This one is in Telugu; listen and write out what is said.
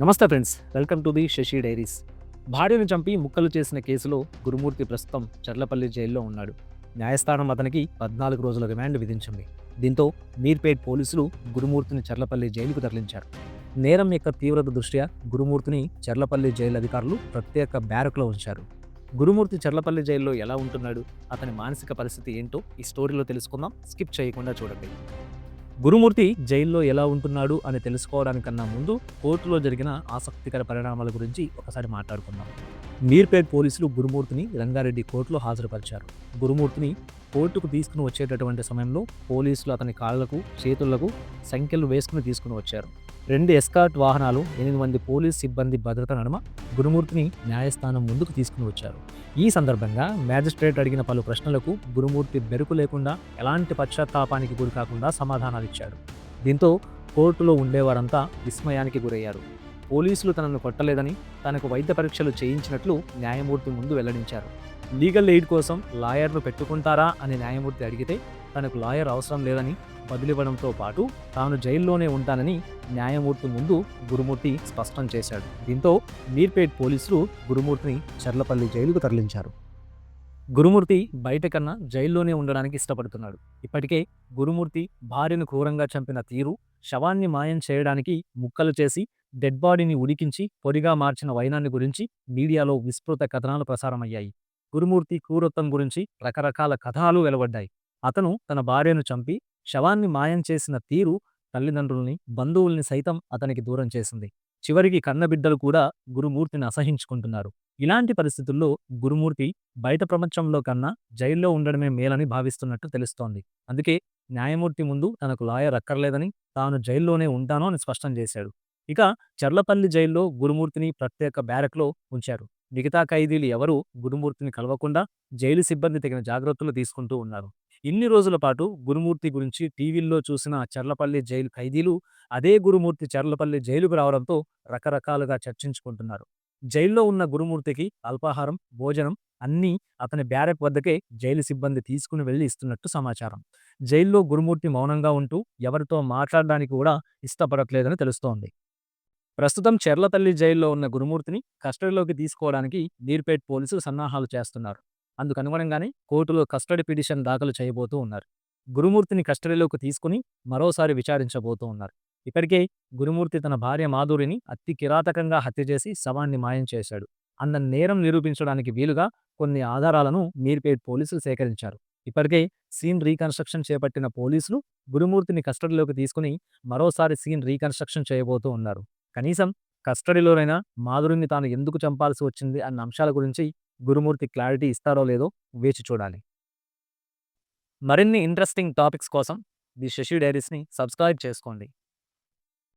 నమస్తే friends welcome to the Shashi diaries. భార్యను చంపి ముక్కలు చేసిన కేసులో గురుమూర్తి ప్రస్తుతం చర్లపల్లి జైల్లో ఉన్నాడు. న్యాయస్థానం అతనికి పద్నాలుగు రోజుల రిమాండ్ విధించింది. దీంతో మీర్పేట్ పోలీసులు గురుమూర్తిని చర్లపల్లి జైలుకు తరలించారు. నేరం యొక్క తీవ్రత దృష్ట్యా గురుమూర్తిని చర్లపల్లి జైలు అధికారులు ప్రత్యేక బ్యారక్లో ఉంచారు. గురుమూర్తి చర్లపల్లి జైల్లో ఎలా ఉంటున్నాడు అతని మానసిక పరిస్థితి ఏంటో ఈ స్టోరీలో తెలుసుకుందాం. స్కిప్ చేయకుండా చూడండి. గురుమూర్తి జైల్లో ఎలా ఉంటున్నాడు అని తెలుసుకోవడానికన్నా ముందు కోర్టులో జరిగిన ఆసక్తికర పరిణామాల గురించి ఒకసారి మాట్లాడుకుందాం. మీర్పేట్ పోలీసులు గురుమూర్తిని రంగారెడ్డి కోర్టులో హాజరుపరిచారు. గురుమూర్తిని కోర్టుకు తీసుకుని వచ్చేటటువంటి సమయంలో పోలీసులు అతని కాళ్ళకు చేతులకు సంఖ్యలు వేసుకుని తీసుకుని వచ్చారు. రెండు ఎస్కార్ట్ వాహనాలు ఎనిమిది మంది పోలీస్ సిబ్బంది భద్రత నడుమ గురుమూర్తిని న్యాయస్థానం ముందుకు తీసుకుని వచ్చారు. ఈ సందర్భంగా మ్యాజిస్ట్రేట్ అడిగిన పలు ప్రశ్నలకు గురుమూర్తి బెరుకు లేకుండా ఎలాంటి పశ్చాత్తాపానికి గురి కాకుండా సమాధానాలు ఇచ్చాడు. దీంతో కోర్టులో ఉండేవారంతా విస్మయానికి గురయ్యారు. పోలీసులు తనను కొట్టలేదని తనకు వైద్య పరీక్షలు చేయించినట్లు న్యాయమూర్తి ముందు వెల్లడించారు. లీగల్ ఎయిడ్ కోసం లాయర్ను పెట్టుకుంటారా అని న్యాయమూర్తి అడిగితే తనకు లాయర్ అవసరం లేదని వదిలివ్వడంతో పాటు తాను జైల్లోనే ఉంటానని న్యాయమూర్తి ముందు గురుమూర్తి స్పష్టం చేశాడు. దీంతో మీర్పేట్ పోలీసులు గురుమూర్తిని చర్లపల్లి జైలుకు తరలించారు. గురుమూర్తి బయట కన్నా జైల్లోనే ఉండడానికి ఇష్టపడుతున్నాడు. ఇప్పటికే గురుమూర్తి భార్యను క్రూరంగా చంపిన తీరు శవాన్ని మాయం చేయడానికి ముక్కలు చేసి డెడ్ బాడీని ఉడికించి పొడిగా మార్చిన వైనాన్ని గురించి మీడియాలో విస్తృత కథనాలు ప్రసారమయ్యాయి. గురుమూర్తి క్రూరత్వం గురించి రకరకాల కథనాలు వెలువడ్డాయి. అతను తన భార్యను చంపి శవాన్ని మాయం చేసిన తీరు తల్లిదండ్రుల్ని బంధువుల్ని సైతం అతనికి దూరం చేసింది. చివరికి కన్నబిడ్డలు కూడా గురుమూర్తిని అసహించుకుంటున్నారు. ఇలాంటి పరిస్థితుల్లో గురుమూర్తి బయట ప్రపంచంలో కన్నా జైల్లో ఉండడమే మేలని భావిస్తున్నట్టు తెలుస్తోంది. అందుకే న్యాయమూర్తి ముందు తనకు లాయర్ అక్కర్లేదని తాను జైల్లోనే ఉంటానో అని స్పష్టం చేశాడు. ఇక చర్లపల్లి జైల్లో గురుమూర్తిని ప్రత్యేక బ్యారక్లో ఉంచారు. మిగతా ఖైదీలు ఎవరూ గురుమూర్తిని కలవకుండా జైలు సిబ్బంది తగిన జాగ్రత్తలు తీసుకుంటూ ఉన్నారు. ఇన్ని రోజుల పాటు గురుమూర్తి గురించి టీవీల్లో చూసిన చర్లపల్లి జైలు ఖైదీలు అదే గురుమూర్తి చర్లపల్లి జైలుకు రావడంతో రకరకాలుగా చర్చించుకుంటున్నారు. జైల్లో ఉన్న గురుమూర్తికి అల్పాహారం భోజనం అన్నీ అతని బ్యారెక్ వద్దకే జైలు సిబ్బంది తీసుకుని వెళ్ళి ఇస్తున్నట్టు సమాచారం. జైల్లో గురుమూర్తి మౌనంగా ఉంటూ ఎవరితో మాట్లాడడానికి కూడా ఇష్టపడట్లేదని తెలుస్తోంది. ప్రస్తుతం చెర్లతల్లి జైల్లో ఉన్న గురుమూర్తిని కస్టడీలోకి తీసుకోవడానికి నీర్పేట్ పోలీసులు సన్నాహాలు చేస్తున్నారు. అందుకు అనుగుణంగానే కోర్టులో కస్టడీ పిటిషన్ దాఖలు చేయబోతూ ఉన్నారు. గురుమూర్తిని కస్టడీలోకి తీసుకుని మరోసారి విచారించబోతూ ఉన్నారు. ఇప్పటికే గురుమూర్తి తన భార్య మాధురిని అతి కిరాతకంగా హత్య చేసి శవాన్ని మాయం చేశాడు. అన్న నేరం నిరూపించడానికి వీలుగా కొన్ని ఆధారాలను మీర్పేట్ పోలీసులు సేకరించారు. ఇప్పటికే సీన్ రీకన్స్ట్రక్షన్ చేపట్టిన పోలీసులు గురుమూర్తిని కస్టడీలోకి తీసుకుని మరోసారి సీన్ రీకన్స్ట్రక్షన్ చేయబోతూ ఉన్నారు. కనీసం కస్టడీలోనైనా మాధురిని తాను ఎందుకు చంపాల్సి వచ్చింది అన్న అంశాల గురించి గురుమూర్తి క్లారిటీ ఇస్తారో లేదో వేచి చూడాలి. మరిన్ని ఇంట్రెస్టింగ్ టాపిక్స్ కోసం ది శశి డైరీస్ని సబ్స్క్రైబ్ చేసుకోండి.